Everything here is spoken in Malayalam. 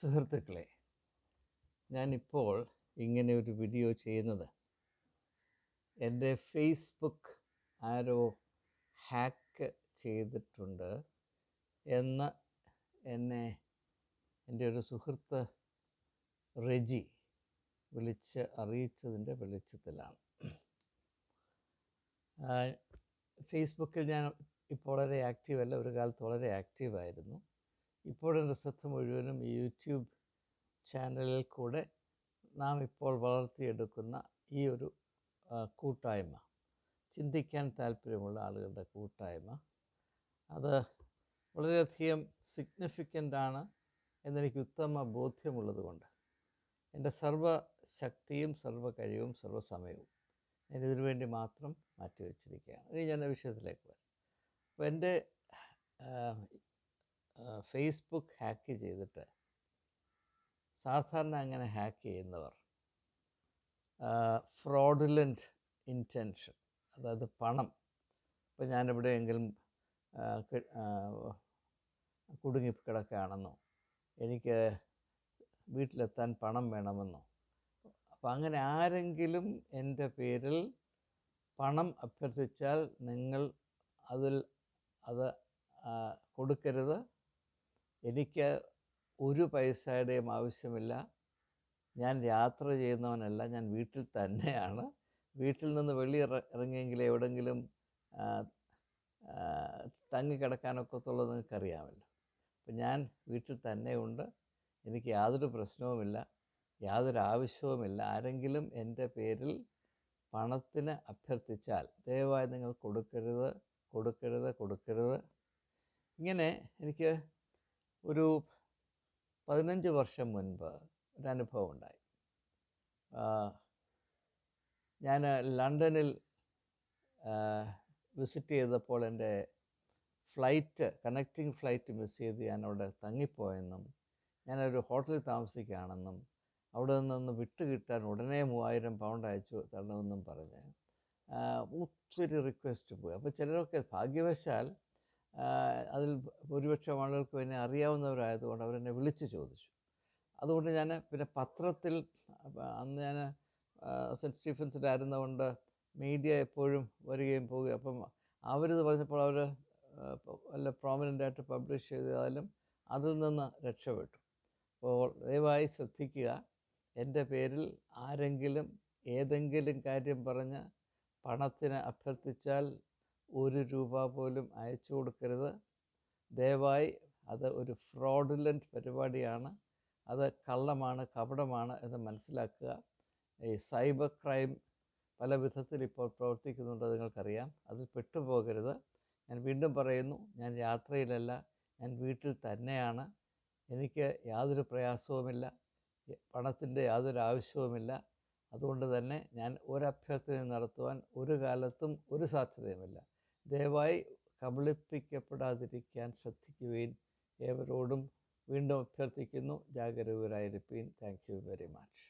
സുഹൃത്തുക്കളെ ഞാനിപ്പോൾ ഇങ്ങനെ ഒരു വീഡിയോ ചെയ്യുന്നത്. എന്റെ ഫേസ്ബുക്ക് ആരോ ഹാക്ക് ചെയ്തിട്ടുണ്ട് എന്ന് എന്നെ എന്റെ ഒരു സുഹൃത്ത് റെജി വിളിച്ച് അറിയിച്ചതിന്റെ വെളിച്ചത്തിലാണ്. ഫേസ്ബുക്കിൽ ഞാൻ ഇപ്പോൾ വളരെ ആക്റ്റീവ് അല്ല ഒരു കാലത്ത് വളരെ ആക്റ്റീവായിരുന്നു. ഇപ്പോഴെന്റെ ശ്രദ്ധ മുഴുവനും ഈ യൂട്യൂബ് ചാനലിൽ കൂടെ നാം ഇപ്പോൾ വളർത്തിയെടുക്കുന്ന ഈ ഒരു കൂട്ടായ്മ. ചിന്തിക്കാൻ താല്പര്യമുള്ള ആളുകളുടെ കൂട്ടായ്മ. അത് വളരെയധികം ആണ് എന്നെനിക്ക് ഉത്തമ ബോധ്യമുള്ളത് കൊണ്ട്. എന്റെ സർവശക്തിയും സർവ കഴിവും സർവസമയവും ഞാൻ ഇതിനു വേണ്ടി മാത്രം മാറ്റിവെച്ചിരിക്കുകയാണ്. ഇനി ഞാൻ വിഷയത്തിലേക്ക് വരാം. അപ്പോൾ എന്റെ ഫേസ്ബുക്ക് ഹാക്ക് ചെയ്തിട്ട് സാധാരണ അങ്ങനെ ഹാക്ക് ചെയ്യുന്നവർ ഫ്രോഡുലന്റ് ഇന്റൻഷൻ അതായത് പണം. ഇപ്പം ഞാനെവിടെയെങ്കിലും കുടുങ്ങിക്കിടക്കുകയാണെന്നോ എനിക്ക് വീട്ടിലെത്താൻ പണം വേണമെന്നോ അപ്പം അങ്ങനെ ആരെങ്കിലും എന്റെ പേരിൽ പണം അഭ്യർത്ഥിച്ചാൽ നിങ്ങൾ അതിൽ അത് കൊടുക്കരുത്. എനിക്ക് ഒരു പൈസയുടെയും ആവശ്യമില്ല. ഞാൻ യാത്ര ചെയ്യുന്നവനല്ല ഞാൻ വീട്ടിൽ തന്നെയാണ്. വീട്ടിൽ നിന്ന് വെളി ഇറ- ഇറങ്ങിയെങ്കിൽ എവിടെയെങ്കിലും തങ്ങിക്കിടക്കാനൊക്കത്തുള്ളത് നിങ്ങൾക്കറിയാമല്ലോ അപ്പം ഞാൻ വീട്ടിൽ തന്നെ ഉണ്ട് എനിക്ക് യാതൊരു പ്രശ്നവുമില്ല യാതൊരു ആവശ്യവുമില്ല. ആരെങ്കിലും എന്റെ പേരിൽ പണത്തിന് അഭ്യർത്ഥിച്ചാൽ ദയവായി നിങ്ങൾ കൊടുക്കരുത് കൊടുക്കരുത് കൊടുക്കരുത്. ഇങ്ങനെ എനിക്ക് ഒരു പതിനഞ്ച് വർഷം മുൻപ് ഒരനുഭവം ഉണ്ടായി. ഞാൻ ലണ്ടനിൽ വിസിറ്റ് ചെയ്തപ്പോൾ എന്റെ ഫ്ലൈറ്റ് കണക്റ്റിംഗ് ഫ്ലൈറ്റ് മിസ് ചെയ്ത് ഞാൻ അവിടെ തങ്ങിപ്പോയെന്നും ഞാനൊരു ഹോട്ടലിൽ താമസിക്കുകയാണെന്നും അവിടെ നിന്ന് വിട്ട് കിട്ടാൻ ഉടനെ മൂവായിരം പൗണ്ട് അയച്ചു തരണമെന്നും പറഞ്ഞ് ഒത്തിരി റിക്വസ്റ്റ് പോയി. അപ്പോൾ ചിലരൊക്കെ ഭാഗ്യവശാൽ അതിൽ ഭൂരിപക്ഷം ആളുകൾക്ക് എന്നെ അറിയാവുന്നവരായതുകൊണ്ട് അവരെന്നെ വിളിച്ച് ചോദിച്ചു. അതുകൊണ്ട് ഞാൻ പിന്നെ പത്രത്തിൽ അന്ന് ഞാൻ സെന്റ് സ്റ്റീഫൻസിലായിരുന്നതുകൊണ്ട് മീഡിയ എപ്പോഴും വരികയും പോവുകയും അപ്പം അവരിത് പറഞ്ഞപ്പോൾ അവർ വല്ല പ്രോമിനന്റ് ആയിട്ട് പബ്ലിഷ് ചെയ്താലും അതിൽ നിന്ന് രക്ഷപ്പെട്ടു. അപ്പോൾ ദയവായി ശ്രദ്ധിക്കുക എന്റെ പേരിൽ ആരെങ്കിലും ഏതെങ്കിലും കാര്യം പറഞ്ഞ് പണത്തിന് അഭ്യർത്ഥിച്ചാൽ ഒരു രൂപ പോലും അയച്ചു കൊടുക്കരുത്. ദയവായി അത് ഒരു ഫ്രോഡുലന്റ് പരിപാടിയാണ്. അത് കള്ളമാണ് കപടമാണ് എന്ന് മനസ്സിലാക്കുക. ഈ സൈബർ ക്രൈം പല വിധത്തിൽ ഇപ്പോൾ പ്രവർത്തിക്കുന്നുണ്ട് നിങ്ങൾക്കറിയാം. അതിൽ പെട്ടുപോകരുത്. ഞാൻ വീണ്ടും പറയുന്നു ഞാൻ യാത്രയിലല്ല ഞാൻ വീട്ടിൽ തന്നെയാണ്. എനിക്ക് യാതൊരു പ്രയാസവുമില്ല പണത്തിന്റെ യാതൊരു ആവശ്യവുമില്ല. അതുകൊണ്ട് തന്നെ ഞാൻ ഒരു അഭ്യർത്ഥന നടത്തുവാൻ ഒരു കാലത്തും ഒരു സാധ്യതയുമില്ല. ദയവായി കബളിപ്പിക്കപ്പെടാതിരിക്കാൻ ശ്രദ്ധിക്കുകയും ഏവരോടും വീണ്ടും അഭ്യർത്ഥിക്കുന്നു. ജാഗരൂകരായിരിക്കും താങ്ക് യു വെരി മച്ച്.